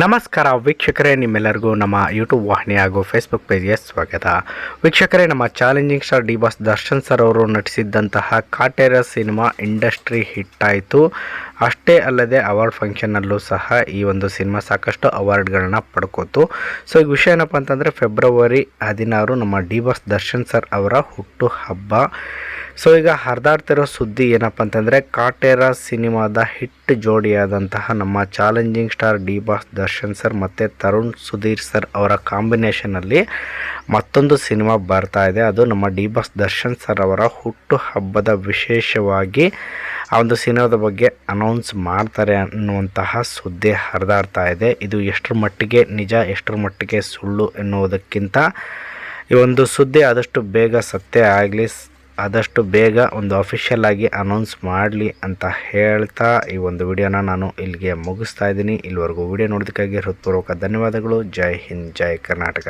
ನಮಸ್ಕಾರ ವೀಕ್ಷಕರೇ, ನಿಮ್ಮೆಲ್ಲರಿಗೂ ನಮ್ಮ ಯೂಟ್ಯೂಬ್ ವಾಹಿನಿ ಹಾಗೂ ಫೇಸ್ಬುಕ್ ಪೇಜ್ಗೆ ಸ್ವಾಗತ. ವೀಕ್ಷಕರೇ, ನಮ್ಮ challenging star D boss Darshan sir ಅವರು ನಟಿಸಿದ್ದಂತಹ ಕಾಟೇರ ಸಿನಿಮಾ ಇಂಡಸ್ಟ್ರಿ ಹಿಟ್ ಆಯಿತು ಅಷ್ಟೇ ಅಲ್ಲದೆ ಅವಾರ್ಡ್ ಫಂಕ್ಷನ್ನಲ್ಲೂ ಸಹ ಈ ಒಂದು ಸಿನಿಮಾ ಸಾಕಷ್ಟು ಅವಾರ್ಡ್ಗಳನ್ನ ಪಡ್ಕೋತು. ಸೊ ಈ ವಿಷಯ ಏನಪ್ಪ ಅಂತಂದರೆ ಫೆಬ್ರವರಿ ಹದಿನಾರು ನಮ್ಮ ಡಿ ಬಾಸ್ ದರ್ಶನ್ ಸರ್ ಅವರ ಹುಟ್ಟು ಹಬ್ಬ ಸೊ ಈಗ ಹರಿದಾಡ್ತಿರೋ ಸುದ್ದಿ ಏನಪ್ಪ ಅಂತಂದರೆ ಕಾಟೇರ ಸಿನಿಮಾದ ಹಿಟ್ ಜೋಡಿಯಾದಂತಹ ನಮ್ಮ challenging star D boss Darshan sir ಮತ್ತು ತರುಣ್ ಸುಧೀರ್ ಸರ್ ಅವರ ಕಾಂಬಿನೇಷನಲ್ಲಿ ಮತ್ತೊಂದು ಸಿನಿಮಾ ಬರ್ತಾ ಇದೆ. ಅದು ನಮ್ಮ ಡಿ ಬಾಸ್ ದರ್ಶನ್ ಸರ್ ಅವರ ಹುಟ್ಟು ಹಬ್ಬದ ವಿಶೇಷವಾಗಿ ಆ ಒಂದು ಸಿನಿಮಾದ ಬಗ್ಗೆ ಅನೌನ್ಸ್ ಮಾಡ್ತಾರೆ ಅನ್ನುವಂತಹ ಸುದ್ದಿ ಹರಿದಾಡ್ತಾ ಇದೆ. ಇದು ಎಷ್ಟರ ಮಟ್ಟಿಗೆ ನಿಜ, ಎಷ್ಟರ ಮಟ್ಟಿಗೆ ಸುಳ್ಳು ಎನ್ನುವುದಕ್ಕಿಂತ ಈ ಒಂದು ಸುದ್ದಿ ಆದಷ್ಟು ಬೇಗ ಸತ್ಯ ಆಗಲಿ ಆದಷ್ಟು ಬೇಗ ಒಂದು ಅಫಿಷಿಯಲ್ ಆಗಿ ಅನೌನ್ಸ್ ಮಾಡಲಿ ಅಂತ ಹೇಳ್ತಾ ಈ ಒಂದು ವಿಡಿಯೋನ ನಾನು ಇಲ್ಲಿಗೆ ಮುಗಿಸ್ತಾ ಇದ್ದೀನಿ. ಇಲ್ಲಿವರೆಗೂ ವಿಡಿಯೋ ನೋಡೋದಕ್ಕಾಗಿ ಹೃತ್ಪೂರ್ವಕ ಧನ್ಯವಾದಗಳು. ಜೈ ಹಿಂದ್, ಜೈ ಕರ್ನಾಟಕ.